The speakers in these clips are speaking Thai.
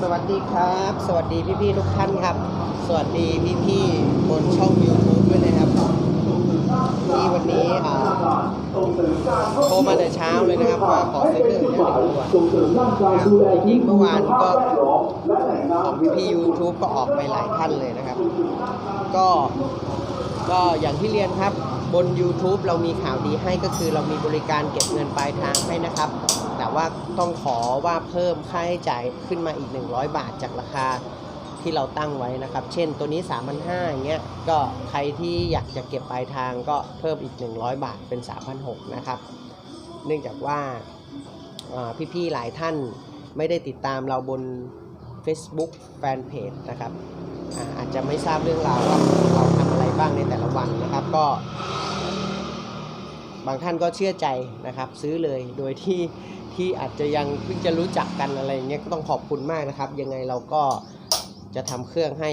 สวัสดีครับ สวัสดีพี่ๆทุกท่านครับ สวัสดีพี่ๆบนช่อง YouTube ด้วยนะครับที่วันนี้อ่าโทรมาแต่เช้าเลยนะครับว่าขอซื้อเครื่องเล่นหนึ่งตัวนะครับจริงๆเมื่อวานก็ของพี่ๆ YouTube ก็ออกไปหลายท่านเลยนะครับ ก็ ก็อย่างที่เรียนครับบน YouTube เรามีข่าวดีให้ก็คือเรามีบริการเก็บเงินปลายทางให้นะครับ แต่ว่าต้องขอว่าเพิ่มค่าใช้จ่ายขึ้นมาอีก 100 บาทจากราคาที่เราตั้งไว้นะครับ เช่นตัวนี้ 3,500อย่างเงี้ยก็ใครที่อยากจะเก็บปลายทางก็เพิ่มอีก 100 บาทเป็น 3,600นะครับ เนื่องจากว่าอ่พี่ๆหลายท่านไม่ได้ติดตามเราบน Facebook Fanpage นะครับอาอาจจะไม่ทราบเรื่องราวว่าเราทำ บ้างในแต่ละวันนะครับก็ บางท่านก็เชื่อใจนะครับ ซื้อเลยโดยที่ที่อาจจะยังเพิ่งจะรู้จักกันอะไรอย่างเงี้ยก็ต้องขอบคุณมากนะครับ ยังไงเราก็จะทำเครื่องให้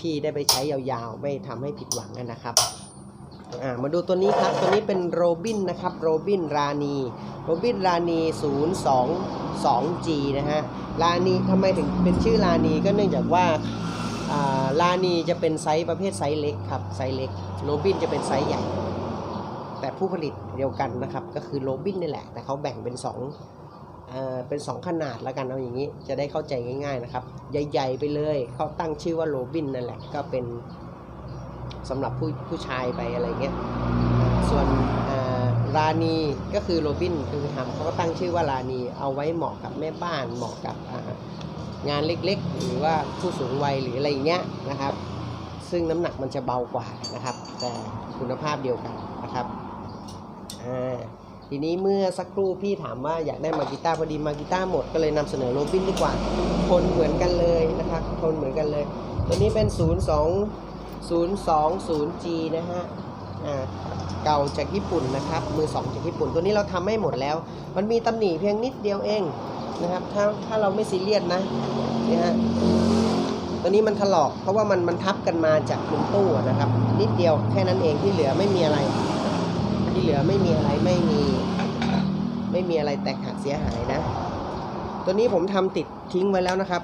พี่ๆได้ไปใช้ยาวๆ ไม่ทำให้ผิดหวังนะครับมาดูตัวนี้ครับ ตัวนี้เป็นโรบินนะครับโรบินรานีโรบินรานี 022G นะฮะรานีทำไมถึงเป็นชื่อรานีก็เนื่องจากว่า อ่านีจะเป็นไซส์ประเภทไซส์เล็กครับไซส์เล็กโรบินจะเป็นไซส์ใหญ่ แต่ผู้ผลิตเดียวกันนะครับ ก็คือโรบินนี่แหละ แต่เขาแบ่งเป็น2เอ่อเป็น 2 ขนาดแล้วกันเอาอย่างนี้จะได้เข้าใจง่ายๆนะครับ ใหญ่ๆไปเลยเขาตั้งชื่อว่าโรบินนั่นแหละก็เป็นสำหรับผู้ผู้ชายไปอะไรเงี้ยส่วนอ่ารานีก็คือโรบินคือทำเขาก็ตั้งชื่อว่ารานีเอาไว้เหมาะกับแม่บ้านเหมาะกับ งานเล็กๆ หรือว่าผู้สูงวัยหรืออะไรเงี้ยนะครับ ซึ่งน้ำหนักมันจะเบากว่านะครับ แต่คุณภาพเดียวกันนะครับทีนี้เมื่อสักครู่พี่ถามว่าอยากได้มากีต้าพอดีมากีต้าหมดก็เลยนำเสนอโรบินดีกว่าคนเหมือนกันเลยนะครับคนเหมือนกันเลย ตัวนี้เป็น 0 2 020G นะฮะเก่าจากญี่ปุ่นนะครับมือ2จากญี่ปุ่น ตัวนี้เราทำให้หมดแล้ว มันมีตำหนิเพียงนิดเดียวเอง นะครับ ถ้าถ้าเราไม่ซีเรียสนะนี่ฮะตัวนี้มันถลอกเพราะว่ามันมันทับกันมาจากคุณตู้นะครับ นิดเดียวแค่นั้นเองที่เหลือไม่มีอะไร ที่เหลือไม่มีอะไรไม่มี ไม่มีอะไรแตกหักเสียหายนะ ตัวนี้ผมทำติดทิ้งไว้แล้วนะครับ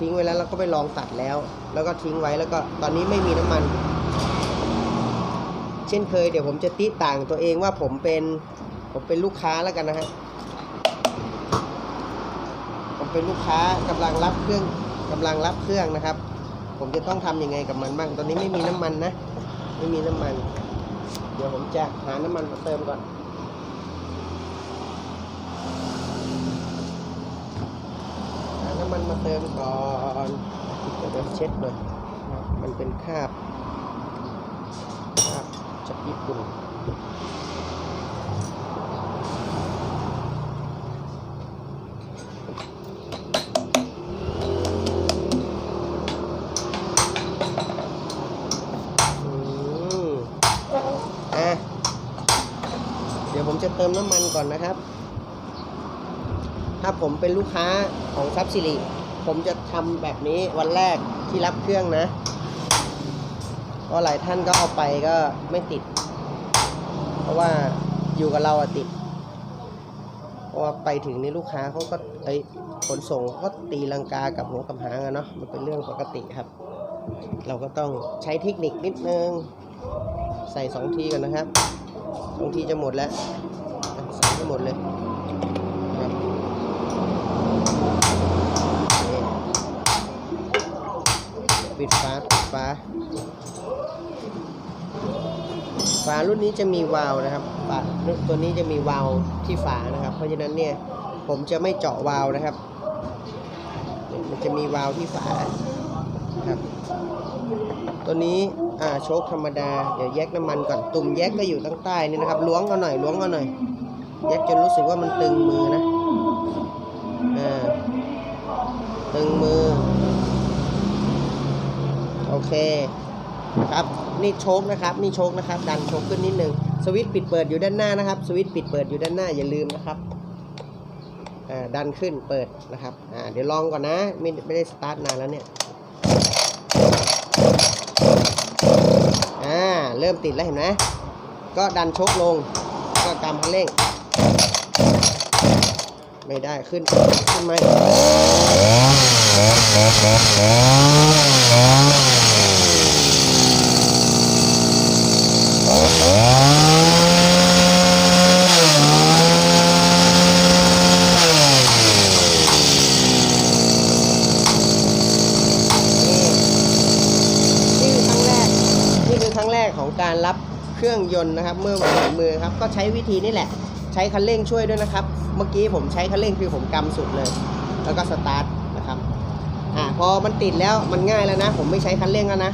ทิ้งไว้แล้วแล้วก็ไปลองตัดแล้ว แล้วก็ทิ้งไว้แล้วก็ตอนนี้ไม่มีน้ำมัน เช่นเคยเดี๋ยวผมจะติต่างตัวเองว่าผมเป็นผมเป็นลูกค้าแล้วกันนะฮะ เป็นลูกค้ากำลังรับเครื่องกำลังรับเครื่องนะครับ ผมจะต้องทำยังไงกับมันบ้าง ตอนนี้ไม่มีน้ำมันนะ ไม่มีน้ำมัน เดี๋ยวผมจะหาน้ำมันมาเติมก่อนหาน้ำมันมาเติมก่อนเดี๋ยวเช็ดหน่อยมันเป็นคราบคราบจากญี่ปุ่น อืมอะ เดี๋ยวผม จะเติมน้ำมันก่อนนะครับ ถ้าผมเป็นลูกค้าของทรัพย์สิริผมจะทำแบบนี้วันแรกที่รับเครื่องนะเพราะหลายท่านก็เอาไปก็ไม่ติด เพราะว่าอยู่กับเราอะติดเพราะว่าไปถึงนี่ลูกค้าเขาก็ไอขนส่งเขาก็ตีลังกากับหัวกับหางอะเนาะมันเป็นเรื่องปกติครับ เราก็ต้องใช้เทคนิคนิดนึง ใส่สองทีก่อนนะครับ สองทีจะหมดแล้วอะใส่ให้หมดเลยปิดฝาปิดฝาฝารุ่นนี้จะมีวาล์วนะครับฝาตัวนี้จะมีวาล์วที่ฝานะครับ เพราะฉะนั้นเนี่ยผมจะไม่เจาะวาล์วนะครับ มันจะมีวาล์วที่ฝาครับ ตัวนี้ อ่าโชคธรรมดา เดี๋ยวแยกน้ำมันก่อน ตุ่มแยกก็อยู่ตั้งใต้นี่นะครับ ล้วงเอาหน่อย ล้วงเอาหน่อย แยกจนรู้สึกว่ามันตึงมือนะ อ่า ตึงมือ โอเคครับ นี่โชคนะครับ นี่โชคนะครับ ดันโชคขึ้นนิดนึง สวิตช์ปิดเปิดอยู่ด้านหน้านะครับ สวิตช์ปิดเปิดอยู่ด้านหน้าอย่าลืมนะครับอ่าดันขึ้นเปิดนะครับ อ่า เดี๋ยวลองก่อนนะ ไม่ไม่ได้สตาร์ทนานแล้วเนี่ย อ่า เริ่ม ติดแล้วเห็นไหมก็ดันชกลงก็กำคันเร่ง ไม่ได้ขึ้นขึ้นไหมนี่คือครั้งแรก นี่คือครั้งแรกของการรับเครื่องย นต์นะครับ เมื่อวันมือครับ ก็ใช้วิธีนี้แหละ ใช้คันเร่งช่วยด้วยนะครับ เมื่อกี้ผมใช้คันเร่งคือผมกำสุดเลย แล้วก็สตาร์ทนะครับ อ่าพอมันติดแล้วมันง่ายแล้วนะ ผมไม่ใช้คันเร่งแล้วนะ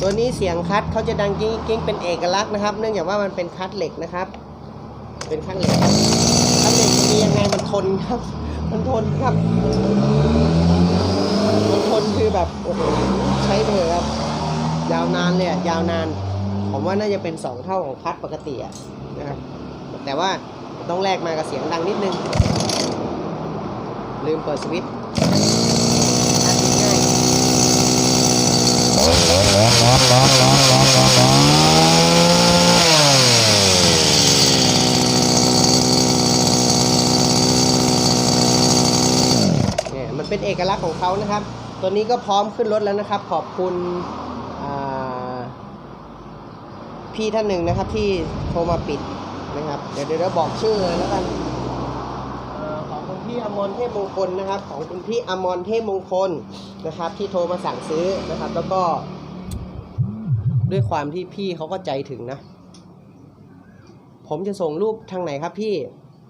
ตัวนี้เสียงคัดเขาจะดังกิ้งกิ้งเป็นเอกลักษณ์นะครับ เนื่องจากว่ามันเป็นคัดเหล็กนะครับ เป็นคัดเหล็กคัดเหล็กมียังไงมันทนครับ มันทนครับ มันทนคือแบบโอ้โหใช้เถอะครับ ยาวนานเลยยาวนาน ผมว่าน่าจะเป็นสองเท่าของคัดปกติอะนะครับ แต่ว่าต้องแลกมากับเสียงดังนิดนึง ลืมเปิดสวิตช์ง่าย เป็นเอกลักษณ์ของเขานะครับ ตัวนี้ก็พร้อมขึ้นรถแล้วนะครับ ขอบคุณพี่ท่านหนึ่งนะครับที่โทรมาปิดนะครับ เดี๋ยวเดี๋ยวบอกชื่อเลยแล้วกันอของคุณพี่อมรเทพมงคลนะครับ ของคุณพี่อมรเทพมงคลนะครับ ที่โทรมาสั่งซื้อนะครับ แล้วก็ ด้วยความที่พี่เขาก็ใจถึงนะ ผมจะส่งรูปทางไหนครับพี่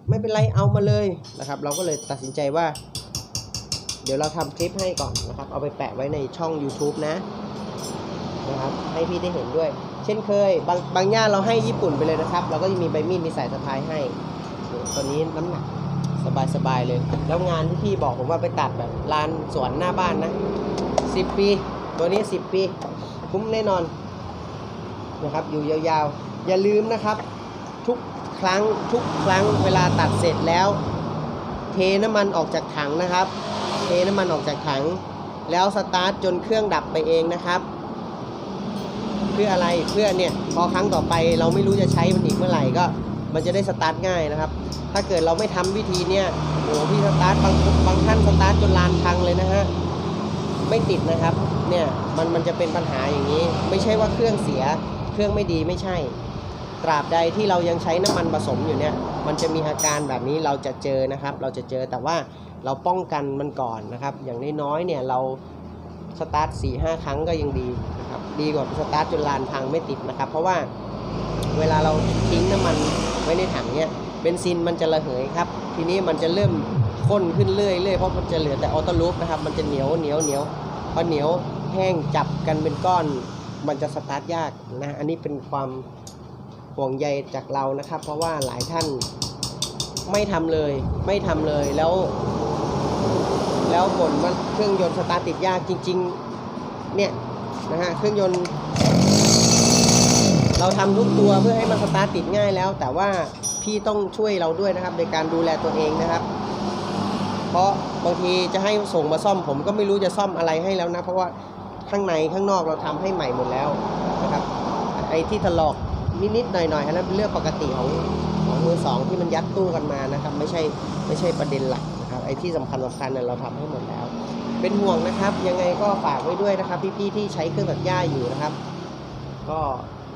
ไม่เป็นไรเอามาเลยนะครับ เราก็เลยตัดสินใจว่า เดี๋ยวเราทำคลิปให้ก่อนนะครับ เอาไปแปะไว้ในช่อง YouTube นะนะครับให้พี่ได้เห็นด้วย เช่นเคย บางบางย่านเราให้ญี่ปุ่นไปเลยนะครับ เราก็จะมีใบมีดมีสายสะพายให้ตัวนี้น้ำหนักสบายสบายเลย แล้วงานที่พี่บอกผมว่าไปตัดแบบลานสวนหน้าบ้านนะ 10 ปี ตัวนี้ 10 ปี คุ้มแน่นอนนะครับ อยู่ยาวๆ อย่าลืมนะครับ ทุกครั้งทุกครั้งเวลาตัดเสร็จแล้ว เทน้ำมันออกจากถังนะครับ เทน้ำมันออกจากถัง แล้วสตาร์ทจนเครื่องดับไปเองนะครับ เพื่ออะไรเพื่อเนี่ยพอครั้งต่อไปเราไม่รู้จะใช้มันอีกเมื่อไหร่ก็ มันจะได้สตาร์ทง่ายนะครับ ถ้าเกิดเราไม่ทำวิธีเนี่ยโอ้หพี่สตาร์ทบางบางท่านสตาร์ทจนลานพังเลยนะฮะไม่ติดนะครับเนี่ยมันมันจะเป็นปัญหาอย่างนี้ ไม่ใช่ว่าเครื่องเสียเครื่องไม่ดีไม่ใช่ ตราบใดที่เรายังใช้น้ำมันผสมอยู่เนี่ย มันจะมีอาการแบบนี้เราจะเจอนะครับ เราจะเจอแต่ว่า เราป้องกันมันก่อนนะครับ อย่างน้อยๆเนี่ยเราสตาร์ทสี่ห้าครั้งก็ยังดีนะครับดีกว่าสตาร์ทจนลานพังไม่ติดนะครับ เพราะว่าเวลาเราทิ้งน้ำมันไว้ในถังเนี่ยเบนซินมันจะระเหยครับ ทีนี้มันจะเริ่มข้นขึ้นเรื่อยๆเพราะมันจะเหลือแต่ออโต้ลูปนะครับ มันจะเหนียวเหนียวเหนียวพอเหนียวแห้งจับกันเป็นก้อน มันจะสตาร์ทยากนะอันนี้เป็นความห่วงใยจากเรานะครับ เพราะว่าหลายท่านไม่ทำเลยไม่ทำเลยแล้ว แล้วบ่นว่าเครื่องยนต์สตาร์ติดยากจริง ๆ เนี่ยนะฮะเครื่องยนต์ เราทำทุกตัวเพื่อให้มันสตาร์ติดง่ายแล้ว แต่ว่าพี่ต้องช่วยเราด้วยนะครับ ในการดูแลตัวเองนะครับ เพราะบางทีจะให้ส่งมาซ่อมผมก็ไม่รู้จะซ่อมอะไรให้แล้วนะ เพราะว่าข้างในข้างนอกเราทำให้ใหม่หมดแล้วนะครับ ไอ้ที่ถลอกนิดๆหน่อยๆอันนั้นเป็นเรื่องปกติของของมือสองที่มันยัดตู้กันมานะครับ ไม่ใช่ไม่ใช่ประเด็นหลัก ไอ้ที่สำคัญสำคัญเนี่ยเราทำให้หมดแล้ว เป็นห่วงนะครับ ยังไงก็ฝากไว้ด้วยนะครับ พี่ๆที่ใช้เครื่องตัดหญ้าอยู่นะครับ ก็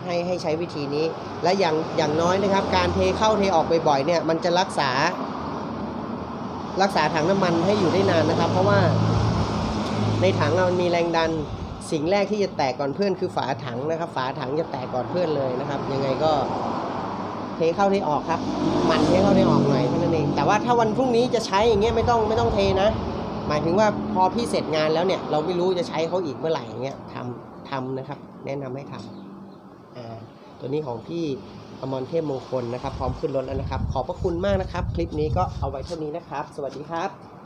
ให้ให้ใช้วิธีนี้ และอย่างอย่างน้อยนะครับ การเทเข้าเทออกบ่อยๆเนี่ยมันจะรักษา รักษาถังน้ำมันให้อยู่ได้นานนะครับ เพราะว่า ในถังเรามีแรงดันสิ่งแรกที่จะแตกก่อนเพื่อนคือฝาถังนะครับ ฝาถังจะแตกก่อนเพื่อนเลยนะครับ ยังไงก็ เทเข้าเทออกครับ มันเทเข้าเทออกหน่อยเท่านั้นเอง แต่ว่าถ้าวันพรุ่งนี้จะใช้อย่างเงี้ยไม่ต้องไม่ต้องเทนะ หมายถึงว่าพอพี่เสร็จงานแล้วเนี่ยเราไม่รู้จะใช้เขาอีกเมื่อไหร่อย่างเงี้ยทำทำนะครับ แนะนำให้ทำอ่าตัวนี้ของพี่อมรเทพมงคลนะครับ พร้อมขึ้นรถแล้วนะครับ ขอบพระคุณมากนะครับ คลิปนี้ก็เอาไว้เท่านี้นะครับ สวัสดีครับ